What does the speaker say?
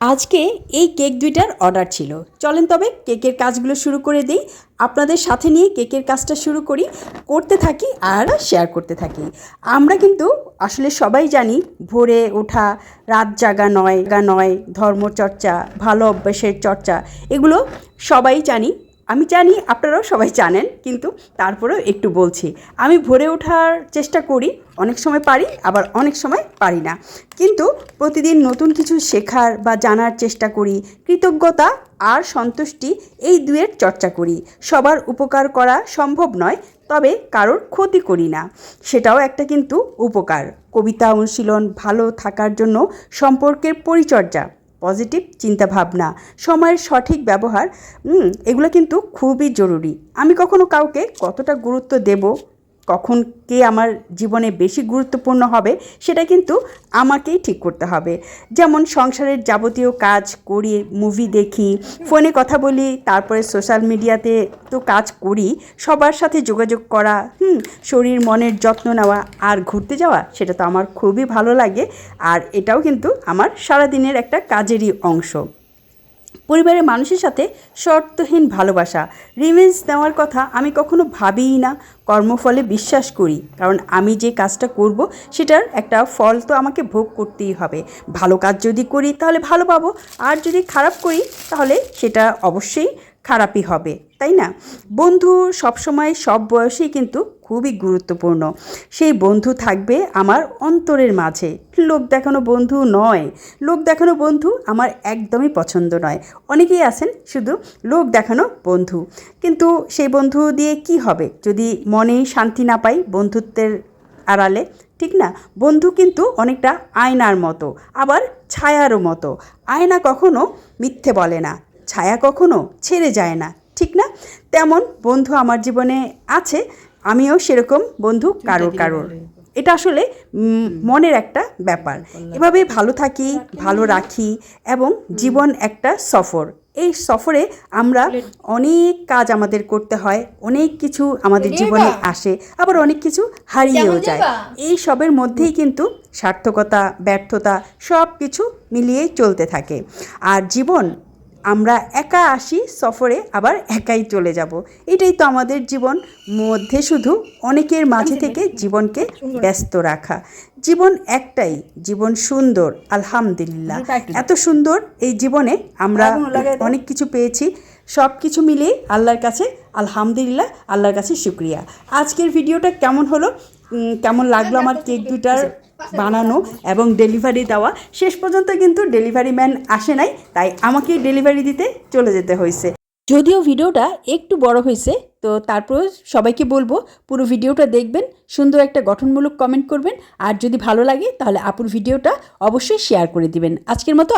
আজকে এই কেক দুইটার অর্ডার ছিল। চলেন তবে কেকের কাজগুলো শুরু করে দিই। আপনাদের সাথে নিয়ে কেকের কাজটা শুরু করি, করতে থাকি আর শেয়ার করতে থাকি। আমরা কিন্তু আসলে সবাই জানি, ভোরে ওঠা, রাত জাগা নয়, গা নয়, ধর্মচর্চা, ভালো অভ্যাসের চর্চা, এগুলো সবাই জানি। আমি জানি আপনারাও সবাই জানেন, কিন্তু তারপরেও একটু বলছি। আমি ভোরে ওঠার চেষ্টা করি, অনেক সময় পারি, আবার অনেক সময় পারি না। কিন্তু প্রতিদিন নতুন কিছু শেখার বা জানার চেষ্টা করি, কৃতজ্ঞতা আর সন্তুষ্টি এই দুয়ের চর্চা করি। সবার উপকার করা সম্ভব নয়, তবে কারোর ক্ষতি করি না। সেটাও একটা কিন্তু উপকার। কবিতা অনুশীলন ভালো থাকার জন্য সম্পর্কের পরিচর্যা পজিটিভ চিন্তাভাবনা, সময়ের সঠিক ব্যবহার এগুলো কিন্তু খুবই জরুরি। আমি কখনো কাউকে কতটা গুরুত্ব দেব কখন কে আমার জীবনে বেশি গুরুত্বপূর্ণ হবে, সেটা কিন্তু আমাকেই ঠিক করতে হবে। যেমন সংসারের যাবতীয় কাজ করি মুভি দেখি ফোনে কথা বলি, তারপরে সোশ্যাল মিডিয়াতে তো কাজ করি, সবার সাথে যোগাযোগ করা, হুম, শরীর মনের যত্ন নেওয়া আর ঘুরতে যাওয়া, সেটা তো আমার খুবই ভালো লাগে। আর এটাও কিন্তু আমার সারাদিনের একটা কাজেরই অংশ। পরিবারের মানুষের সাথে শর্তহীন ভালোবাসা। রিভেঞ্জ নেওয়ার কথা আমি কখনো ভাবিই না, কর্মফলে বিশ্বাস করি। কারণ আমি যে কাজটা করব, সেটার একটা ফল তো আমাকে ভোগ করতেই হবে। ভালো কাজ যদি করি, তাহলে ভালো পাবো। আর যদি খারাপ করি, তাহলে সেটা অবশ্যই খারাপই হবে, তাই না? বন্ধু সবসময় সব বয়সেই কিন্তু খুবই গুরুত্বপূর্ণ। সেই বন্ধু থাকবে আমার অন্তরের মাঝে। লোক দেখানো বন্ধু নয়। লোক দেখানো বন্ধু আমার একদমই পছন্দ নয়। অনেকেই আছেন শুধু লোক দেখানো বন্ধু। কিন্তু সেই বন্ধু দিয়ে কি হবে? যদি মনেই শান্তি না পাই বন্ধুত্বের আড়ালে, ঠিক না? বন্ধু কিন্তু অনেকটা আয়নার মতো, আবার ছায়ারও মতো। আয়না কখনো মিথ্যে বলে না। ছায়া কখনো ছেড়ে যায় না ঠিক না? তেমন বন্ধু আমার জীবনে আছে আমিও সেরকম বন্ধু কারোর কারোর। এটা আসলে মনের একটা ব্যাপার। এভাবে ভালো থাকি ভালো রাখি এবং জীবন একটা সফর। এই সফরে আমরা অনেক কাজ আমাদের করতে হয় অনেক কিছু আমাদের জীবনে আসে আবার অনেক কিছু হারিয়েও যায়। এই সবের মধ্যেই কিন্তু সার্থকতা ব্যর্থতা সব কিছু মিলিয়ে চলতে থাকে। আর জীবন আমরা একা আসি সফরে আবার একাই চলে যাব। এটাই তো আমাদের জীবন মধ্যে শুধু অনেকের মাঝে থেকে জীবনকে ব্যস্ত রাখা। জীবন একটাই জীবন সুন্দর আলহামদুলিল্লাহ। এত সুন্দর এই জীবনে আমরা অনেক কিছু পেয়েছি সব কিছু মিলিয়ে আল্লাহর কাছে আলহামদুলিল্লাহ আল্লাহর কাছে শুক্রিয়া। আজকের ভিডিওটা কেমন হলো? কেমন লাগল আমার কেক দুটার? বানানো এবং ডেলিভারি দেওয়া। শেষ পর্যন্ত কিন্তু ডেলিভারি ম্যান আসে নাই, তাই আমাকে ডেলিভারি দিতে চলে যেতে হয়েছে। যদিও ভিডিওটা একটু বড় হয়েছে, তো তারপর সবাইকে বলব, পুরো ভিডিওটা দেখবেন, সুন্দর একটা গঠনমূলক কমেন্ট করবেন, আর যদি ভালো লাগে তাহলে আপুর ভিডিওটা অবশ্যই শেয়ার করে দিবেন। আজকের মতো